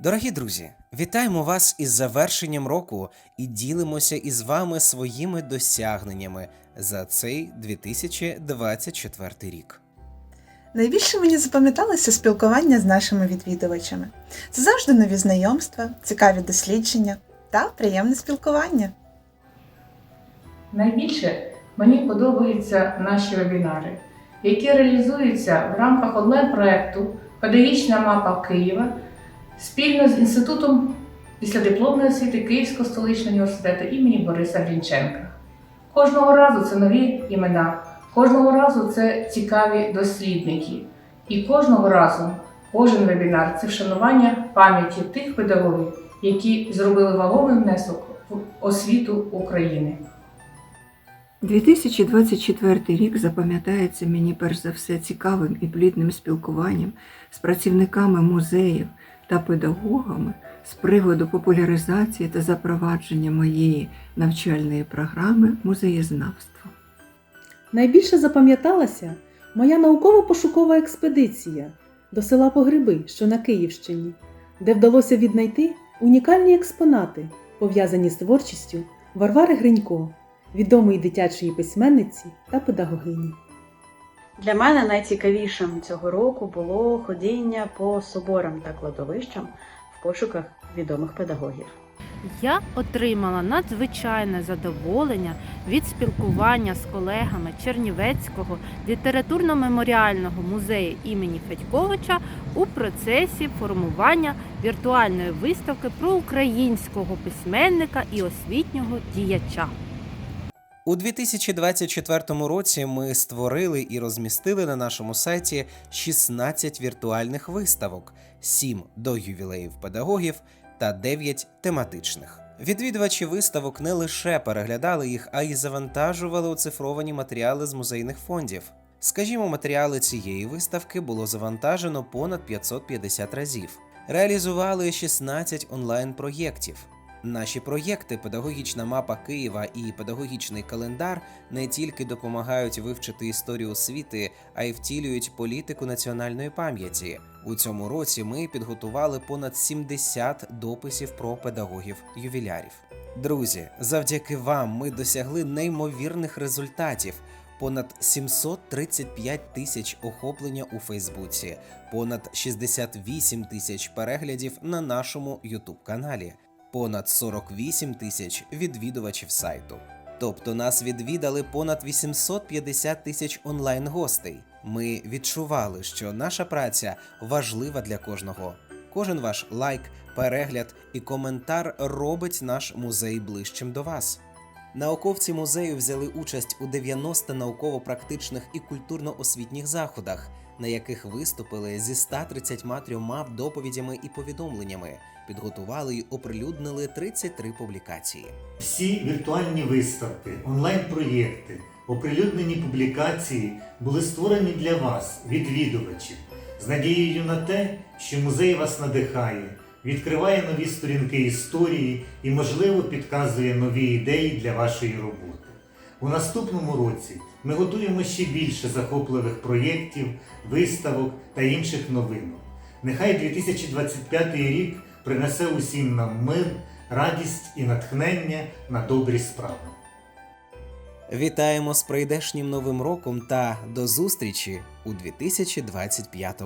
Дорогі друзі, вітаємо вас із завершенням року і ділимося із вами своїми досягненнями за цей 2024 рік. Найбільше мені запам'яталося спілкування з нашими відвідувачами. Це завжди нові знайомства, цікаві дослідження та приємне спілкування. Найбільше мені подобаються наші вебінари, які реалізуються в рамках онлайн-проекту Педагогічна мапа Києва спільно з Інститутом післядипломної освіти Київського столичного університету імені Бориса Грінченка. Кожного разу це нові імена, кожного разу це цікаві дослідники. І кожного разу кожен вебінар це вшанування пам'яті тих педагогів, які зробили вагомий внесок в освіту України. 2024 рік запам'ятається мені перш за все цікавим і плідним спілкуванням з працівниками музеїв та педагогами з приводу популяризації та запровадження моєї навчальної програми музеєзнавства. Найбільше запам'яталася моя науково-пошукова експедиція до села Погреби, що на Київщині, де вдалося віднайти унікальні експонати, пов'язані з творчістю Варвари Гринько, відомої дитячої письменниці та педагогині. Для мене найцікавішим цього року було ходіння по соборам та кладовищам в пошуках відомих педагогів. Я отримала надзвичайне задоволення від спілкування з колегами Чернівецького літературно-меморіального музею імені Федьковича у процесі формування віртуальної виставки про українського письменника і освітнього діяча. У 2024 році ми створили і розмістили на нашому сайті 16 віртуальних виставок, 7 до ювілеїв педагогів та 9 тематичних. Відвідувачі виставок не лише переглядали їх, а й завантажували оцифровані матеріали з музейних фондів. Скажімо, матеріали цієї виставки було завантажено понад 550 разів. Реалізували 16 онлайн-проєктів. Наші проєкти Педагогічна мапа Києва і педагогічний календар не тільки допомагають вивчити історію освіти, а й втілюють політику національної пам'яті. У цьому році ми підготували понад 70 дописів про педагогів ювілярів. Друзі, завдяки вам ми досягли неймовірних результатів. Понад 735 тисяч охоплення у Фейсбуці, понад 68 тисяч переглядів на нашому Ютуб каналі понад 48 тисяч відвідувачів сайту. Тобто нас відвідали понад 850 тисяч онлайн-гостей. Ми відчували, що наша праця важлива для кожного. Кожен ваш лайк, перегляд і коментар робить наш музей ближчим до вас. Науковці музею взяли участь у 90 науково-практичних і культурно-освітніх заходах, на яких виступили зі 133 доповідями і повідомленнями, підготували й оприлюднили 33 публікації. Всі віртуальні виставки, онлайн-проєкти, оприлюднені публікації були створені для вас, відвідувачів, з надією на те, що музей вас надихає, відкриває нові сторінки історії і, можливо, підказує нові ідеї для вашої роботи. У наступному році ми готуємо ще більше захопливих проєктів, виставок та інших новинок. Нехай 2025 рік принесе усім нам мир, радість і натхнення на добрі справи. Вітаємо з прийдешнім новим роком та до зустрічі у 2025